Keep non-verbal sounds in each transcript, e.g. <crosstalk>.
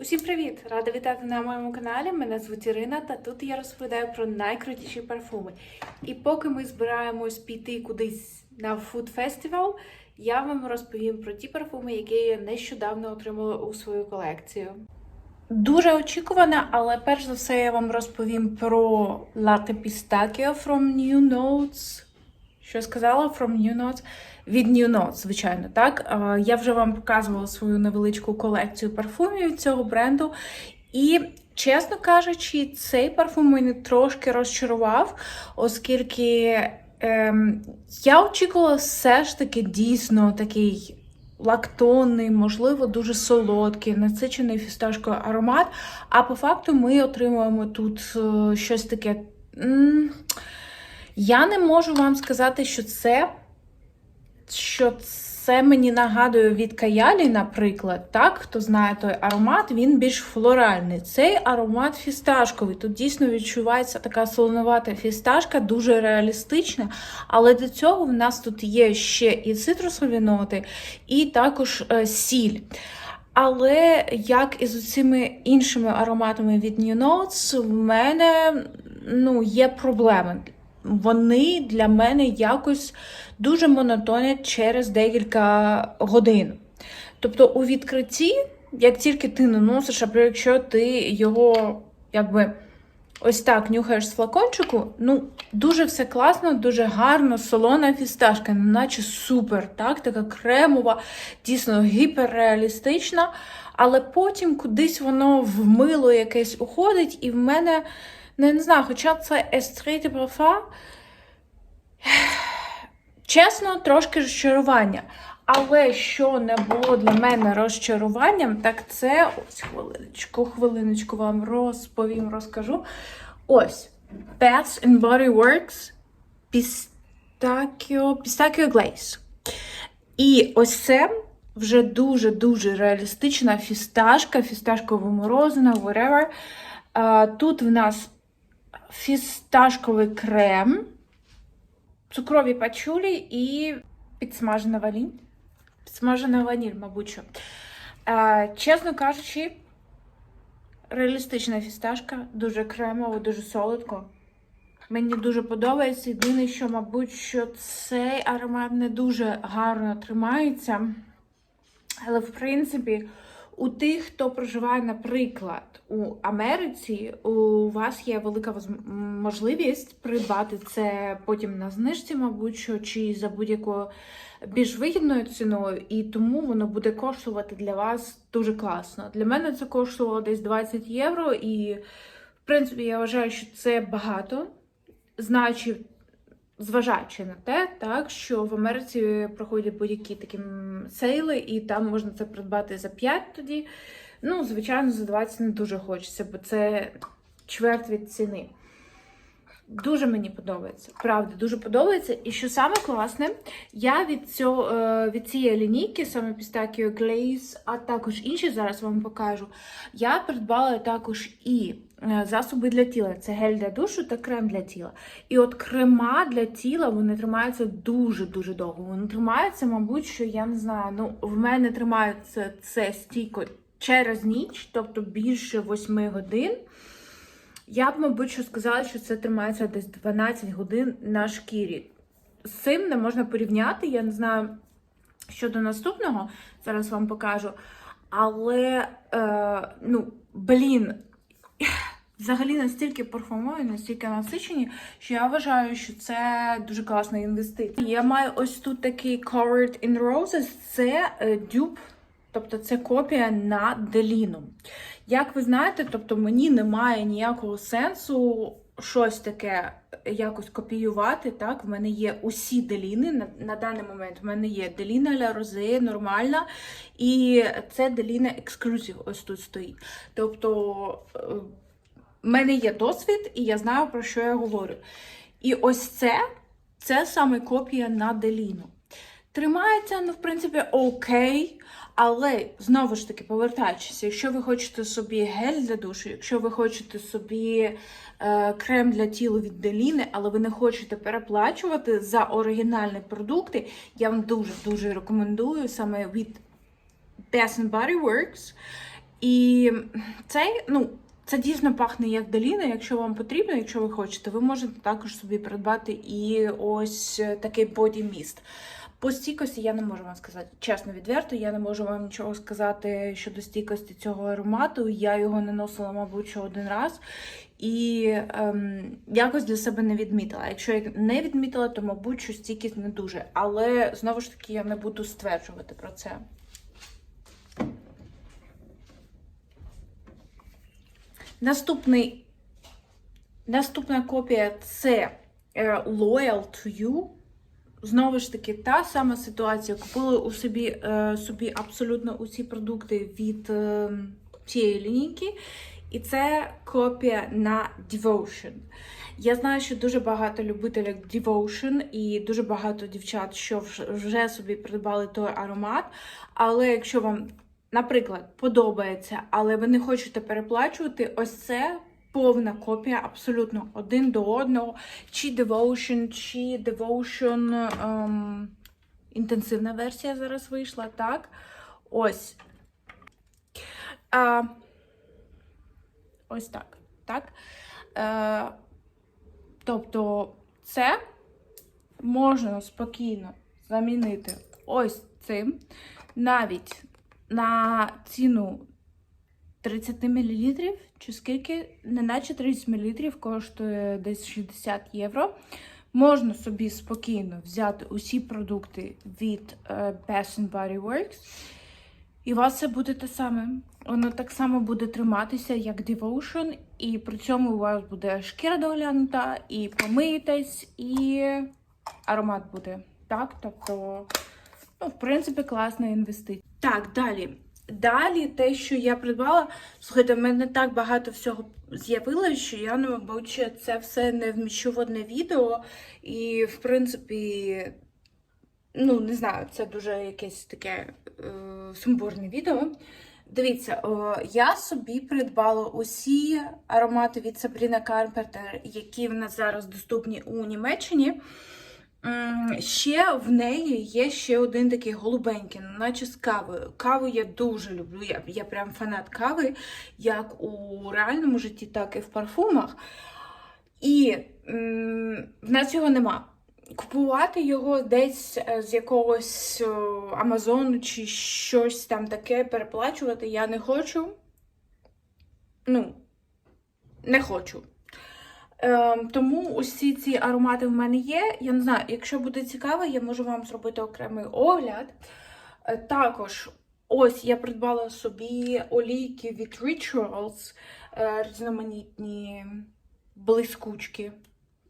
Усім привіт! Рада вітати на моєму каналі. Мене звуть Ірина, та тут я розповідаю про найкрутіші парфуми. І поки ми збираємось піти кудись на фуд-фестивал, я вам розповім про ті парфуми, які я нещодавно отримала у свою колекцію. Дуже очікуване, але перш за все я вам розповім про Latte Pistachio from New Notes. Що сказала from New Notes? Від New Notes, звичайно, так. Я вже вам показувала свою невеличку колекцію парфумів цього бренду. І, чесно кажучи, цей парфум мене трошки розчарував, оскільки ем, я очікувала все ж таки дійсно такий лактонний, можливо, дуже солодкий, насичений фісташкою аромат. А по факту ми отримуємо тут е, щось таке. Я не можу вам сказати, що це що це мені нагадує від Каялі, наприклад, так, хто знає той аромат, він більш флоральний. Цей аромат фісташковий. Тут дійсно відчувається така солоновата фісташка, дуже реалістична. Але до цього в нас тут є ще і цитрусові ноти, і також е, сіль. Але як і з усіма іншими ароматами від New Notes, в мене ну, є проблеми. Вони для мене якось дуже монотонять через декілька годин. Тобто у відкритті, як тільки ти наносиш, або якщо ти його якби ось так нюхаєш з флакончику, ну дуже все класно, дуже гарно, солона фісташка, наче супер, так, така кремова, дійсно гіперреалістична, але потім кудись воно в мило якесь уходить, і в мене. Ну, я не знаю, хоча це Esтрей de Parfum, чесно, трошки розчарування. Але що не було для мене розчаруванням, так це ось хвилиночку, хвилиночку вам розповім, розкажу. Ось Bath and Body Works Pistachio, Pistachio Glaze. І ось це вже дуже-дуже реалістична фісташка, фісташково морозина, whatever. Тут в нас фісташковий крем, цукрові пачулі і підсмажена ваніль. Підсмажена ваніль, мабуть. що. Чесно кажучи, реалістична фісташка, дуже кремово, дуже солодко. Мені дуже подобається. Єдине, що, мабуть, що цей аромат не дуже гарно тримається. Але, в принципі, у тих, хто проживає, наприклад, у Америці, у вас є велика можливість придбати це потім на знижці, мабуть, що, чи за будь-якою більш вигідною ціною, і тому воно буде коштувати для вас дуже класно. Для мене це коштувало десь 20 євро, і, в принципі, я вважаю, що це багато, знаючи зважаючи на те, так що в Америці проходять будь-які такі сейли, і там можна це придбати за 5 тоді. Ну, звичайно, за 20 не дуже хочеться, бо це чверть від ціни. Дуже мені подобається, правда, дуже подобається. І що саме класне, я від цього е, від цієї лінійки, саме Pistachio Glaze, а також інші зараз вам покажу. Я придбала також і засоби для тіла. Це гель для душу та крем для тіла. І от крема для тіла вони тримаються дуже-дуже довго. Вони тримаються, мабуть, що я не знаю. Ну, в мене тримається це стійко через ніч, тобто більше 8 годин. Я б, мабуть, що сказала, що це тримається десь 12 годин на шкірі. З цим не можна порівняти. Я не знаю щодо наступного, зараз вам покажу. Але, е, ну, блін, взагалі настільки парфумові, настільки насичені, що я вважаю, що це дуже класна інвестиція. Я маю ось тут такий Covered in Roses, це е, дюб, тобто це копія на Деліну. Як ви знаєте, тобто мені немає ніякого сенсу щось таке якось копіювати. Так, в мене є усі деліни. На, на даний момент в мене є Деліна Ля Розе, нормальна, і це Деліна Ексклюзив ось тут стоїть. Тобто. В мене є досвід, і я знаю, про що я говорю. І ось це, це саме копія на Деліну. Тримається, ну, в принципі, окей. Але знову ж таки, повертаючись, якщо ви хочете собі гель для душу, якщо ви хочете собі е, крем для тіла від Деліни, але ви не хочете переплачувати за оригінальні продукти, я вам дуже-дуже рекомендую саме від Bath Body Works. І цей, ну, це дійсно пахне як доліна. Якщо вам потрібно, якщо ви хочете, ви можете також собі придбати і ось такий body mist. По стійкості я не можу вам сказати, чесно, відверто, я не можу вам нічого сказати щодо стійкості цього аромату. Я його наносила, мабуть, що один раз. І ем, якось для себе не відмітила. Якщо я не відмітила, то, мабуть, що стійкість не дуже. Але знову ж таки я не буду стверджувати про це. Наступний, наступна копія це е, Loyal to You. Знову ж таки, та сама ситуація. Купили у собі, е, собі абсолютно усі продукти від е, цієї лінійки. І це копія на Devotion. Я знаю, що дуже багато любителів Devotion і дуже багато дівчат, що вже собі придбали той аромат. Але якщо вам, наприклад, подобається, але ви не хочете переплачувати, ось це повна копія, абсолютно один до одного. Чи Devotion, чи Devotion ем, інтенсивна версія зараз вийшла, так? Ось. А, ось так. так? Е, тобто, це можна спокійно замінити ось цим. Навіть на ціну 30 мл, чи скільки, неначе 30 мл коштує десь 60 євро. Можна собі спокійно взяти усі продукти від е, Bath Body Works. І у вас це буде те саме. Воно так само буде триматися, як Devotion, і при цьому у вас буде шкіра доглянута, і помиєтесь, і аромат буде. Так, тобто, ну, в принципі, класна інвестиція. Так, далі. Далі, те, що я придбала, слухайте, в мене так багато всього з'явилося, що я, ну, мабуть, це все не вміщу в одне відео. І, в принципі, ну, не знаю, це дуже якесь таке е, сумбурне відео. Дивіться, о, я собі придбала усі аромати від Сабріна Карпентер, які в нас зараз доступні у Німеччині. Ще в неї є ще один такий голубенький, ну, наче з кавою. Каву я дуже люблю. Я, я прям фанат кави, як у реальному житті, так і в парфумах. І в нас його нема. Купувати його десь е, з якогось е, Амазону чи щось там таке переплачувати я не хочу. Ну, не хочу. Ем, тому усі ці аромати в мене є. Я не знаю, якщо буде цікаво, я можу вам зробити окремий огляд. Е, Також, ось я придбала собі олійки від Rituals, е, різноманітні блискучки.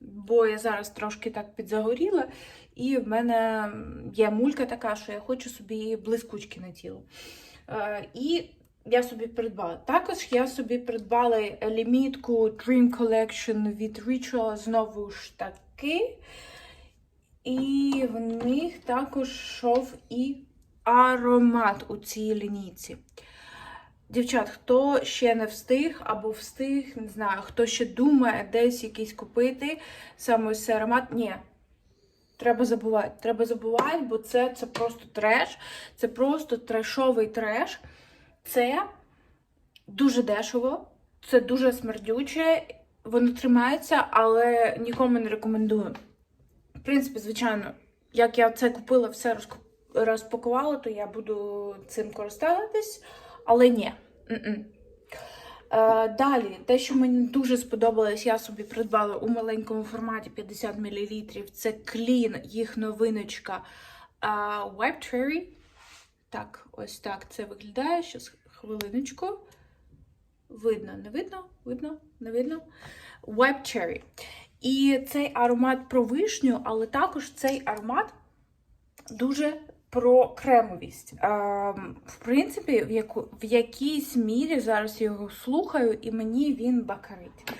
Бо я зараз трошки так підзагоріла, і в мене є мулька така, що я хочу собі блискучки на тіло. Е, І я собі придбала. Також я собі придбала лімітку Dream Collection від Ritual, знову ж таки. І в них також йшов і аромат у цій лінійці. Дівчат, хто ще не встиг або встиг, не знаю, хто ще думає десь якийсь купити саме ось цей аромат, ні. Треба забувати. Треба забувати, бо це, це просто треш. Це просто трешовий треш. Це дуже дешево, це дуже смердюче, воно тримається, але нікому не рекомендую. В принципі, звичайно, як я це купила, все розпакувала, то я буду цим користуватись, але ні. М-м. Е, далі, те, що мені дуже сподобалось, я собі придбала у маленькому форматі 50 мл. Це клін, їх новиночка е, White Cherry. Так, ось так це виглядає. Щас хвилиночку. Видно, не видно? Видно, не видно. White Cherry. І цей аромат про вишню, але також цей аромат дуже про кремовість. Ем, в принципі, в, яку, в якійсь мірі зараз я його слухаю, і мені він бакарить.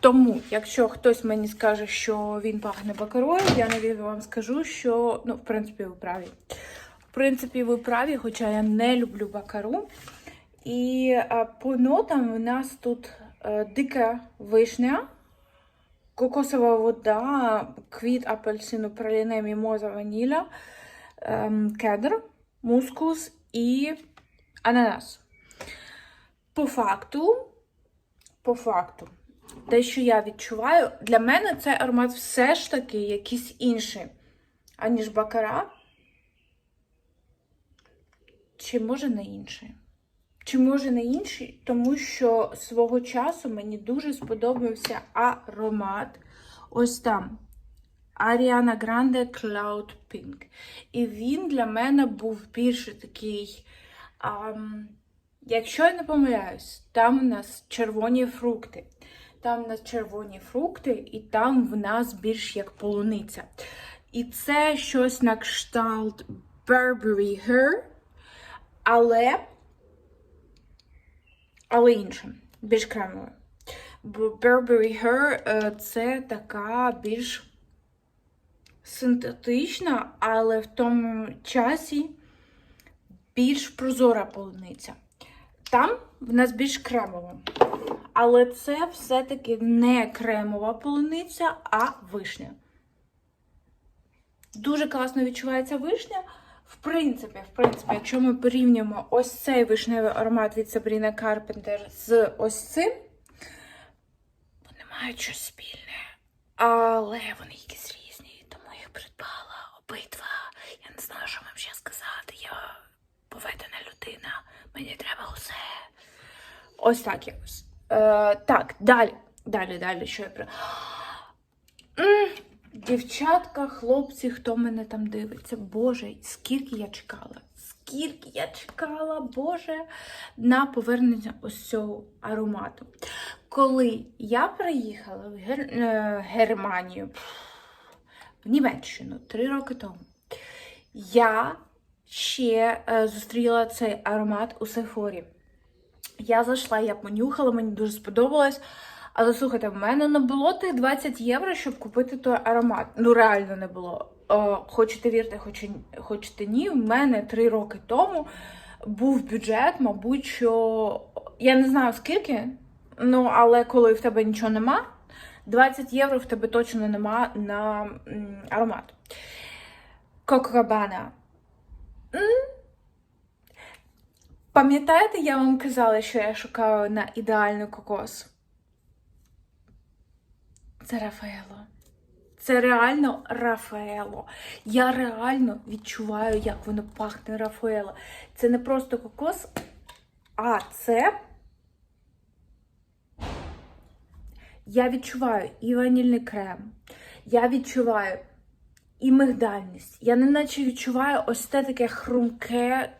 Тому, якщо хтось мені скаже, що він пахне бакарою, я навіть вам скажу, що, ну, в принципі, ви праві. В принципі, ви праві, хоча я не люблю бакару. І а, по нотам у нас тут е, дика вишня, кокосова вода, квіт апельсину, праліне, мімоза, ваніля, ем, кедр, мускус і ананас. По факту, по факту, те, що я відчуваю, для мене цей аромат все ж таки якийсь інший, аніж бакара. Чи може не інший? Чи може не інший? Тому що свого часу мені дуже сподобався аромат. Ось там. Ariana Grande Cloud Pink. І він для мене був більше такий. ам, якщо я не помиляюсь, там у нас червоні фрукти. Там у нас червоні фрукти, і там в нас більш як полуниця. І це щось на кшталт Burberry Her, але, але інше, більш кремове. Бо Burberry Her е, це така більш синтетична, але в тому часі більш прозора полуниця. Там в нас більш кремова. Але це все-таки не кремова полуниця, а вишня. Дуже класно відчувається вишня. В принципі, в принципі, якщо ми порівнюємо ось цей вишневий аромат від Sabrina Carpenter з ось цим, вони мають щось спільне. Але вони якісь різні, тому їх придбала обидва. Я не знаю, що вам ще сказати. Я поведена людина, мені треба усе. Ось так якось. Е, так, далі. Далі, далі, що я про. Дівчатка, хлопці, хто мене там дивиться, Боже, скільки я чекала, скільки я чекала, Боже, на повернення ось цього аромату. Коли я приїхала в Гер... е, Германію, в Німеччину три роки тому, я ще е, зустріла цей аромат у Сефорі. Я зайшла, я понюхала, мені дуже сподобалось. Але слухайте, в мене не було тих 20 євро, щоб купити той аромат. Ну, реально не було. О, хочете вірте, хоч- хочете ні. В мене три роки тому був бюджет, мабуть, що я не знаю скільки, ну але коли в тебе нічого нема, 20 євро в тебе точно нема на аромат. Кокрабана. Пам'ятаєте, я вам казала, що я шукаю на ідеальний кокос? Це Рафаело. Це реально Рафаело. Я реально відчуваю, як воно пахне Рафаело. Це не просто кокос, а це. Я відчуваю і ванільний крем. Я відчуваю і мигдальність. Я неначе відчуваю ось те таке хрумке,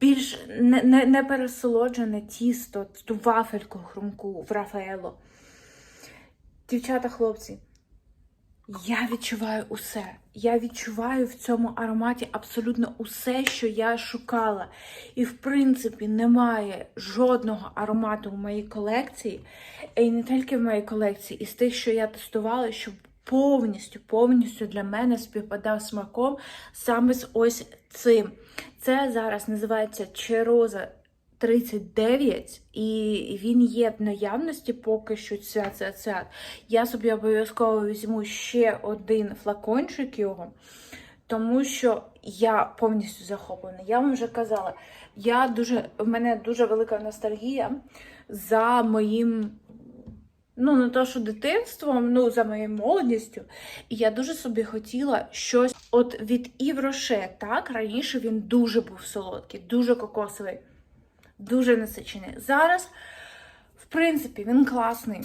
більш не, не, не пересолоджене тісто, ту вафельку хрумку в Рафаело. Дівчата, хлопці, я відчуваю усе. Я відчуваю в цьому ароматі абсолютно усе, що я шукала. І, в принципі, немає жодного аромату в моїй колекції, і не тільки в моїй колекції, із тих, що я тестувала, що повністю, повністю для мене співпадав смаком саме з ось цим. Це зараз називається Чероза 39, і він є в наявності поки що ця ця ця. Я собі обов'язково візьму ще один флакончик його, тому що я повністю захоплена. Я вам вже казала, я дуже, в мене дуже велика ностальгія за моїм. Ну, не то, що дитинством, ну, за моєю молодістю. І я дуже собі хотіла щось от від Івроше, так? Раніше він дуже був солодкий, дуже кокосовий дуже насичений. Зараз, в принципі, він класний.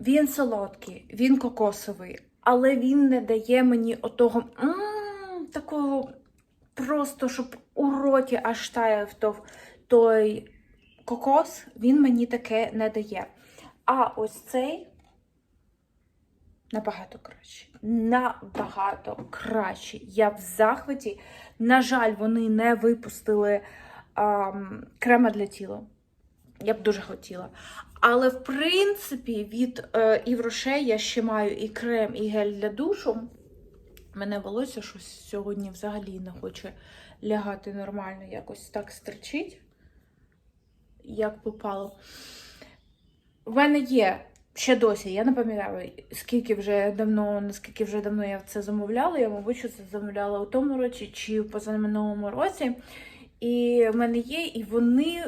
Він солодкий, він кокосовий, але він не дає мені отого м такого просто, щоб у роті аж таяв той кокос, він мені таке не дає. А ось цей набагато краще. Набагато краще. Я в захваті. На жаль, вони не випустили ам, крема для тіла. Я б дуже хотіла. Але, в принципі, від е, Івроше я ще маю і крем, і гель для душу. Мене волосся щось сьогодні взагалі не хоче лягати нормально, якось так стерчить, як попало. В мене є ще досі, я не пам'ятаю, скільки вже давно, наскільки вже давно я це замовляла. Я, мабуть, що це замовляла у тому році чи в позаминулому році. І в мене є, і вони,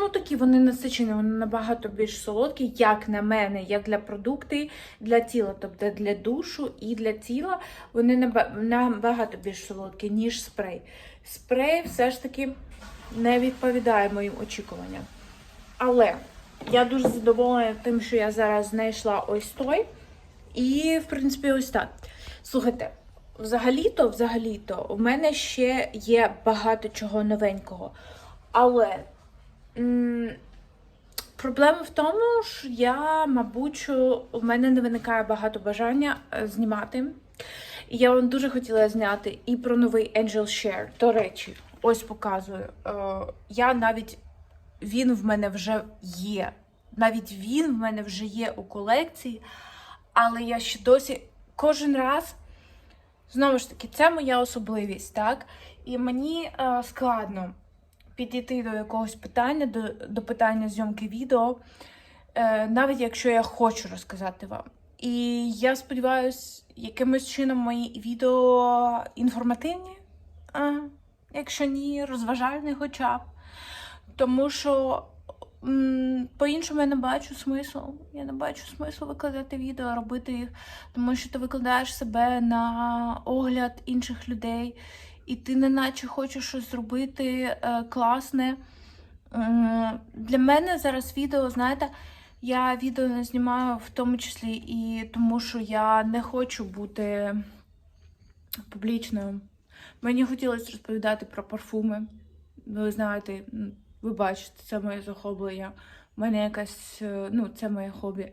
ну такі вони насичені, вони набагато більш солодкі, як на мене, як для продукти для тіла, тобто для душу і для тіла вони набагато більш солодкі, ніж спрей. Спрей все ж таки не відповідає моїм очікуванням. Але я дуже задоволена тим, що я зараз знайшла ось той. І, в принципі, ось так. Слухайте, взагалі-то, взагалі-то, у мене ще є багато чого новенького. Але м, проблема в тому, що я, мабуть, що у мене не виникає багато бажання е, знімати. І я вам дуже хотіла зняти і про новий Angel Share. До речі, ось показую. Е, я навіть він в мене вже є. Навіть він в мене вже є у колекції, але я ще досі кожен раз, знову ж таки, це моя особливість, так? І мені е, складно підійти до якогось питання, до, до питання зйомки відео, е, навіть якщо я хочу розказати вам. І я сподіваюся, якимось чином мої відео інформативні, а, якщо ні, розважальні хоча б. Тому що по-іншому я не бачу смислу. Я не бачу смислу викладати відео, робити їх, тому що ти викладаєш себе на огляд інших людей, і ти неначе хочеш щось зробити е, класне. Для мене зараз відео, знаєте, я відео не знімаю в тому числі і тому, що я не хочу бути публічною. Мені хотілося розповідати про парфуми. Ви знаєте, ви бачите, це моє захоплення. У мене якась, е, ну, це моє хобі.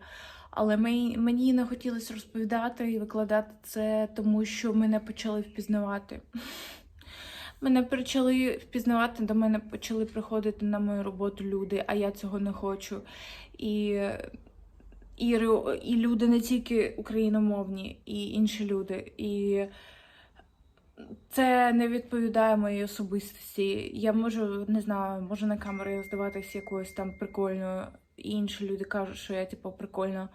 Але мені, не хотілося розповідати і викладати це, тому що мене почали впізнавати. Мене почали впізнавати, до мене почали приходити на мою роботу люди, а я цього не хочу. І, і, і люди не тільки україномовні, і інші люди. І це не відповідає моїй особистості. Я можу, не знаю, можу на камері здаватися якоюсь там прикольною, і інші люди кажуть, що я типу прикольна.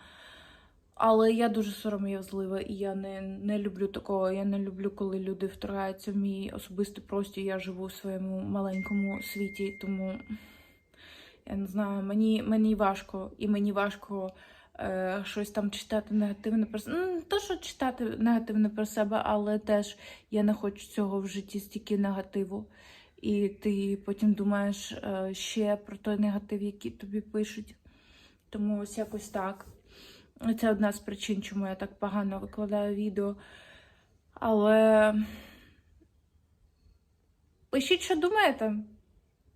Але я дуже сором'язлива, і я не, не люблю такого. Я не люблю, коли люди вторгаються в мій особистий простір. Я живу в своєму маленькому світі, тому я не знаю, мені, мені важко, і мені важко е, щось там читати негативне про себе. Ну, не те, що читати негативне про себе, але теж я не хочу цього в житті стільки негативу. І ти потім думаєш е, ще про той негатив, який тобі пишуть. Тому ось якось так. Це одна з причин, чому я так погано викладаю відео. Але пишіть, що думаєте.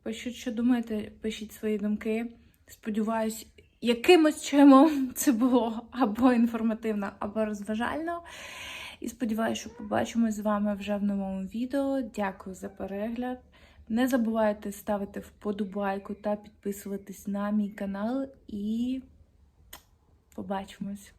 Пишіть, що думаєте, пишіть свої думки. Сподіваюсь, якимось чимом <laughs> це було або інформативно, або розважально. І сподіваюся, що побачимось з вами вже в новому відео. Дякую за перегляд. Не забувайте ставити вподобайку та підписуватись на мій канал. І побачимось.